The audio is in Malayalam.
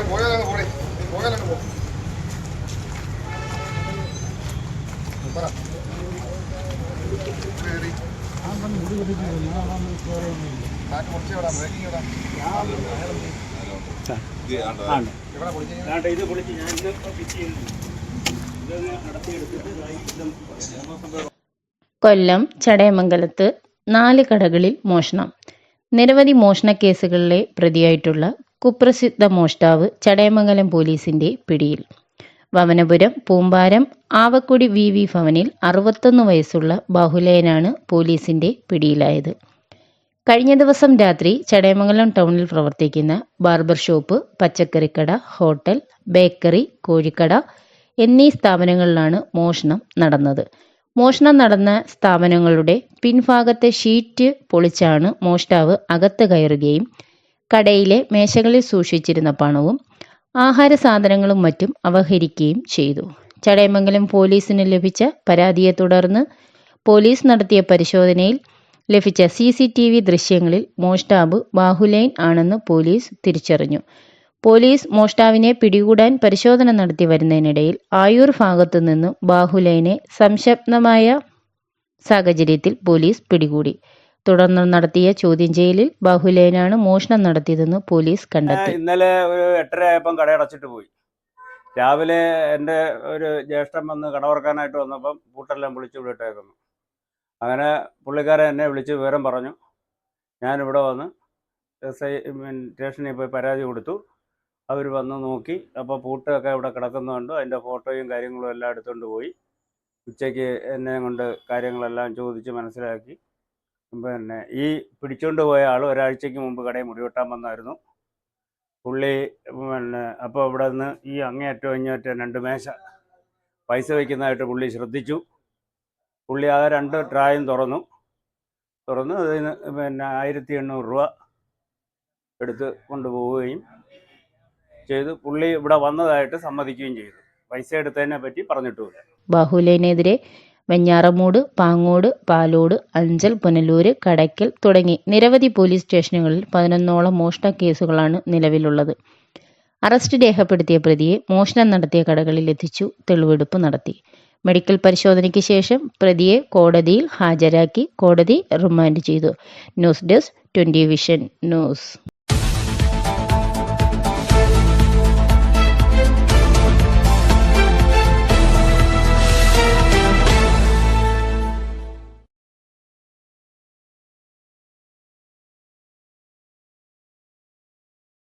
പോ. ഇത് പൊളിച്ച്? ഞാൻ കൊല്ലം ചടയമംഗലത്ത് നാല് കടകളിൽ മോഷണം. നിരവധി മോഷണ കേസുകളിലെ പ്രതിയായിട്ടുള്ള കുപ്രസിദ്ധ മോഷ്ടാവ് ചടയമംഗലം പോലീസിന്റെ പിടിയിൽ. വവനപുരം പൂമ്പാരം ആവക്കുടി വി വി ഭവനിൽ അറുപത്തൊന്ന് വയസ്സുള്ള ബാഹുലയനാണ് പോലീസിന്റെ പിടിയിലായത്. കഴിഞ്ഞ ദിവസം രാത്രി ചടയമംഗലം ടൗണിൽ പ്രവർത്തിക്കുന്ന ബാർബർ ഷോപ്പ് പച്ചക്കറിക്കട ഹോട്ടൽ ബേക്കറി കോഴിക്കട എന്നീ സ്ഥാപനങ്ങളിലാണ് മോഷണം നടന്നത്. മോഷണം നടന്ന സ്ഥാപനങ്ങളുടെ പിൻഭാഗത്തെ ഷീറ്റ് പൊളിച്ചാണ് മോഷ്ടാവ് അകത്ത് കയറുകയും കടയിലെ മേശകളിൽ സൂക്ഷിച്ചിരുന്ന പണവും ആഹാര സാധനങ്ങളും മറ്റും അപഹരിക്കുകയും ചെയ്തു. ചടയമംഗലം പോലീസിന് ലഭിച്ച പരാതിയെ തുടർന്ന് പോലീസ് നടത്തിയ പരിശോധനയിൽ ലഭിച്ച സി സി ടി വി ദൃശ്യങ്ങളിൽ മോഷ്ടാവ് ബാഹുലൈൻ ആണെന്ന് പോലീസ് തിരിച്ചറിഞ്ഞു. പോലീസ് മോഷ്ടാവിനെ പിടികൂടാൻ പരിശോധന നടത്തി വരുന്നതിനിടയിൽ ആയൂർ ഭാഗത്തു നിന്നും ബാഹുലൈനെ സംശപ്തമായ സാഹചര്യത്തിൽ പോലീസ് പിടികൂടി. തുടർന്ന് നടത്തിയ ചോദ്യം ചെയ്യലിൽ ബാഹുലേനാണ് മോഷണം നടത്തിയതെന്ന് പോലീസ് കണ്ടെത്തി. ഇന്നലെ ഒരു എട്ടര ആയപ്പം കടയടച്ചിട്ട് പോയി. രാവിലെ എന്റെ ഒരു ജ്യേഷ്ഠൻ വന്ന് കട തുറക്കാനായിട്ട് വന്നപ്പം പൂട്ടെല്ലാം വിളിച്ചു വിട്ടേക്കുന്നു അങ്ങനെ പുള്ളിക്കാരൻ എന്നെ വിളിച്ച് വിവരം പറഞ്ഞു. ഞാനിവിടെ വന്ന് എസ് ഐ സ്റ്റേഷനിൽ പോയി പരാതി കൊടുത്തു. അവർ വന്ന് നോക്കി. അപ്പോൾ പൂട്ടൊക്കെ ഇവിടെ കിടക്കുന്നുണ്ട് അതിന്റെ ഫോട്ടോയും കാര്യങ്ങളും എല്ലാം എടുത്തുകൊണ്ട് പോയി. ഉച്ചയ്ക്ക് എന്നെ കൊണ്ട് കാര്യങ്ങളെല്ലാം ചോദിച്ച് മനസ്സിലാക്കി. പിന്നെ ഈ പിടിച്ചുകൊണ്ട് പോയ ആൾ ഒരാഴ്ചയ്ക്ക് മുമ്പ് കടയിൽ മുടിവെട്ടാൻ വന്നായിരുന്നു. പുള്ളി പിന്നെ അപ്പോൾ ഇവിടെ നിന്ന് ഈ അങ്ങേയറ്റം ഇങ്ങേയറ്റം രണ്ട് മേശ പൈസ വയ്ക്കുന്നതായിട്ട് പുള്ളി ശ്രദ്ധിച്ചു. പുള്ളി ആ രണ്ട് ട്രായും തുറന്നു. തുറന്നു അതിന് പിന്നെ ആയിരത്തി എണ്ണൂറ് രൂപ എടുത്ത് കൊണ്ടുപോവുകയും ചെയ്തു. പുള്ളി ഇവിടെ വന്നതായിട്ട് സമ്മതിക്കുകയും ചെയ്തു. പൈസ എടുത്തതിനെ പറ്റി പറഞ്ഞിട്ടുമില്ല. ബാഹുലൈനെതിരെ വെഞ്ഞാറമൂട് പാങ്ങോട് പാലോട് അഞ്ചൽ പുനലൂര് കടയ്ക്കൽ തുടങ്ങി നിരവധി പോലീസ് സ്റ്റേഷനുകളിൽ പതിനൊന്നോളം മോഷണ കേസുകളാണ് നിലവിലുള്ളത്. അറസ്റ്റ് രേഖപ്പെടുത്തിയ പ്രതിയെ മോഷണം നടത്തിയ കടകളിൽ എത്തിച്ചു തെളിവെടുപ്പ് നടത്തി. മെഡിക്കൽ പരിശോധനയ്ക്ക് ശേഷം പ്രതിയെ കോടതിയിൽ ഹാജരാക്കി കോടതി റിമാൻഡ് ചെയ്തു. News desk twenty vision news.